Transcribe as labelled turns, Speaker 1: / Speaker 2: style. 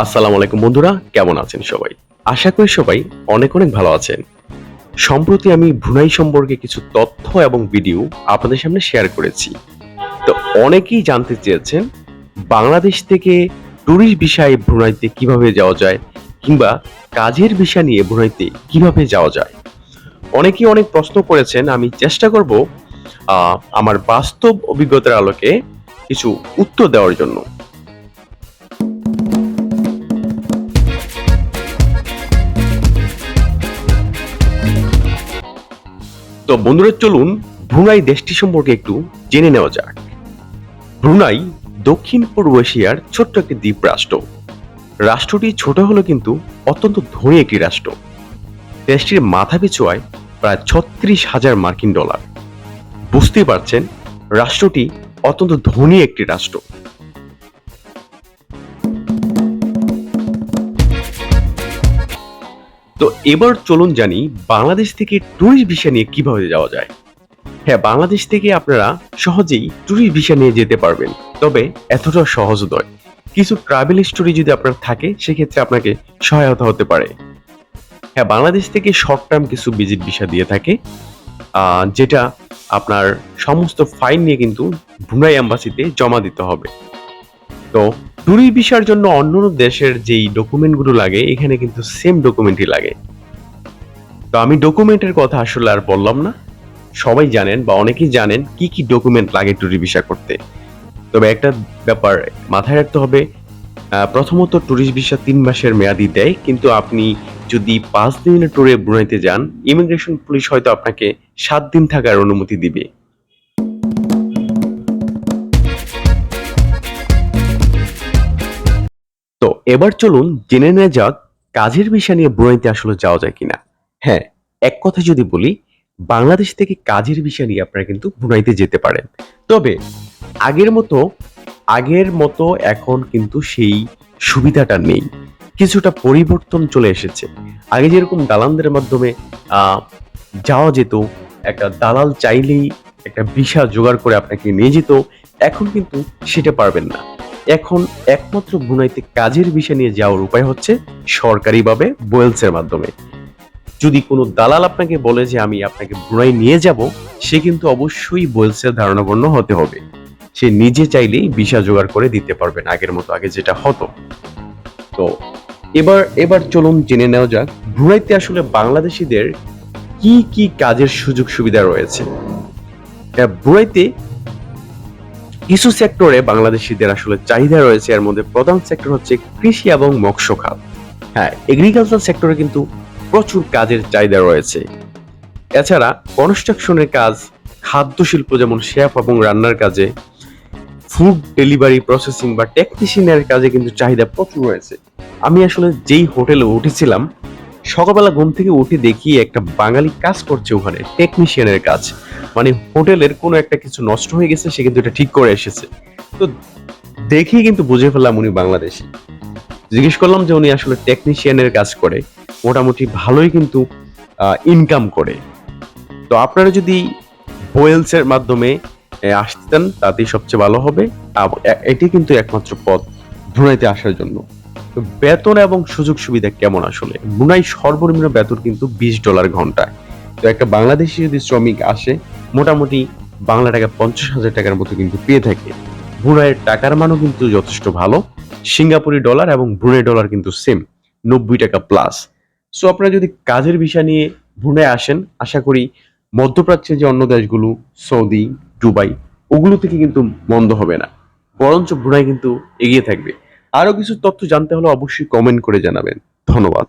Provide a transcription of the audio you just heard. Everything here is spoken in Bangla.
Speaker 1: আসসালামু আলাইকুম বন্ধুরা, কেমন আছেন সবাই? আশা করি সবাই অনেক অনেক ভালো আছেন। সম্প্রতি আমি ভুনাই সম্পর্কে কিছু তথ্য এবং ভিডিও আপনাদের সামনে শেয়ার করেছি। তো অনেকেই জানতে চেয়েছেন, বাংলাদেশ থেকে ট্যুরিস্ট বিষয়ে ভ্রুনাইতে কীভাবে যাওয়া যায় কিংবা কাজের বিষয় নিয়ে ভ্রুনাইতে কীভাবে যাওয়া যায়? অনেকেই অনেক প্রশ্ন করেছেন, আমি চেষ্টা করব আমার বাস্তব অভিজ্ঞতার আলোকে কিছু উত্তর দেওয়ার জন্য। তো বন্ধুরা, চলুন ব্রুনাই দেশটি সম্পর্কে একটু জেনে নেওয়া যাক। ব্রুনাই দক্ষিণ পূর্ব এশিয়ার ছোট্ট একটি দ্বীপ রাষ্ট্র রাষ্ট্রটি ছোট হলেও কিন্তু অত্যন্ত ধনী একটি রাষ্ট্র। দেশটির মাথা পিছু আয় প্রায় ছত্রিশ হাজার মার্কিন ডলার। বুঝতেই পারছেন, রাষ্ট্রটি অত্যন্ত ধনী একটি রাষ্ট্র। তো এবার চলুন জানি বাংলাদেশ থেকে ট্যুরিস্ট ভিসা নিয়ে কীভাবে যাওয়া যায়। হ্যাঁ বাংলাদেশ থেকে আপনারা সহজেই ট্যুরিস্ট ভিসা নিয়ে যেতে পারবেন, তবে এতটা সহজ নয়। কিছু ট্রাভেল স্টোরি যদি আপনার থাকে, সেক্ষেত্রে আপনাকে সহায়তা হতে পারে। হ্যাঁ বাংলাদেশ থেকে শর্ট টার্ম কিছু ভিজিট ভিসা দিয়ে থাকে যেটা আপনার সমস্ত ফাইন নিয়ে কিন্তু ভুনাই অ্যাম্বাসিতে জমা দিতে হবে। তো ট্যুরিস্ট ভিসার জন্য অন্য দেশের যেই ডকুমেন্টগুলো লাগে, এখানে কিন্তু সেম ডকুমেন্টই লাগে। তো আমি ডকুমেন্টের কথা আসলে আর বললাম না। সবাই জানেন বা অনেকেই জানেন কি কি ডকুমেন্ট লাগে ট্যুরিস্ট ভিসা করতে। তবে একটা ব্যাপার মাথায় রাখতে হবে প্রথমত ট্যুরিস্ট ভিসা তিন মাসের মেয়াদি দেয়, কিন্তু আপনি যদি পাঁচ দিনের ট্যুরে ব্রুনাইতে যান ইমিগ্রেশন পুলিশ হয়তো আপনাকে সাত দিন থাকার অনুমতি দিবে। এবার চলুন জেনে নেওয়া যাক কাজের বিষয় নিয়ে ব্রুনাইতে আসলে যাওয়া যায় কিনা। হ্যাঁ এক কথা যদি বলি, বাংলাদেশ থেকে কাজের বিষয় নিয়ে আপনারা কিন্তু ব্রুনাইতে যেতে পারেন। তবে আগের মতো আগের মতো এখন কিন্তু সেই সুবিধাটা নেই। কিছুটা পরিবর্তন চলে এসেছে। আগে যেরকম দালানদের মাধ্যমে যাওয়া যেত, একটা দালাল চাইলেই একটা ভিসা জোগাড় করে আপনাকে নিয়ে যেত, এখন কিন্তু সেটা পারবেন না। এখন একমাত্র বুনাইতে কাজের বিষয় নিয়ে যাওয়ার উপায় হচ্ছে সরকারিভাবে বোয়েলসের মাধ্যমে। যদি কোনো দালাল আপনাকে বলে যে আমি আপনাকে বুনাই নিয়ে যাব, সে কিন্তু অবশ্যই বোয়েলসের ধারণাপন্ন হতে হবে। সে নিজে চাইলেই ভিসা জোগাড় করে দিতে পারবেন আগের মতো, আগে যেটা হতো। তো এবার এবার চলুন জেনে নেওয়া যাক ব্রুনাইতে আসলে বাংলাদেশিদের কি কি কাজের সুযোগ সুবিধা রয়েছে ব্রুনাইতে কিছু সেক্টরে বাংলাদেশিদের আসলে চাহিদা রয়েছে, এর মধ্যে প্রধান সেক্টর হচ্ছে কৃষি এবং মৎস্য খাত। হ্যাঁ এগ্রিকালচার সেক্টরে কিন্তু প্রচুর কাজের চাহিদা রয়েছে। এছাড়া কনস্ট্রাকশনের কাজ খাদ্য শিল্প যেমন শেফ এবং রান্নার কাজে ফুড ডেলিভারি প্রসেসিং বা টেকনিশিয়ানের কাজে কিন্তু চাহিদা প্রচুর রয়েছে। আমি আসলে যেই হোটেলে উঠেছিলাম সকালবেলা ঘুম থেকে উঠে দেখি একটা বাঙালি কাজ করছে ওখানে টেকনিশিয়ানের কাজ। মানে হোটেলের কোনো একটা কিছু নষ্ট হয়ে গেছে, সে কিন্তু এটা ঠিক করে এসেছে। তো দেখেই কিন্তু বুঝে ফেললাম উনি বাংলাদেশি। জিজ্ঞেস করলাম যে উনি আসলে টেকনিশিয়ানের কাজ করে, মোটামুটি ভালোই কিন্তু ইনকাম করে। তো আপনারা যদি বোয়েলসের মাধ্যমে আসতেন, তাতেই সবচেয়ে ভালো হবে। এটি কিন্তু একমাত্র পথ ব্রুনাইতে আসার জন্য। বেতন এবং সুযোগ সুবিধা কেমন আসলে? ব্রুনাই সর্বনিম্ন বেতন কিন্তু বিশ ডলার ঘন্টায়। তো একটা বাংলাদেশি যদি শ্রমিক আসে, মোটামুটি বাংলা টাকা পঞ্চাশ হাজার টাকার মতো কিন্তু পেয়ে থাকে। ব্রুনাইয়ের টাকার মানও কিন্তু যথেষ্ট ভালো। সিঙ্গাপুরি ডলার এবং ব্রুনাই ডলার কিন্তু সেম, নব্বই টাকা প্লাস। সো আপনারা যদি কাজের বিষয় নিয়ে ব্রুনাই আসেন, আশা করি মধ্যপ্রাচ্যের যে অন্য দেশগুলো, সৌদি, দুবাই, ওগুলো থেকে কিন্তু মন্দ হবে না। বরঞ্চ ব্রুনাই কিন্তু এগিয়ে থাকবে। আরও কিছু তথ্য জানতে হলে অবশ্যই কমেন্ট করে জানাবেন। ধন্যবাদ।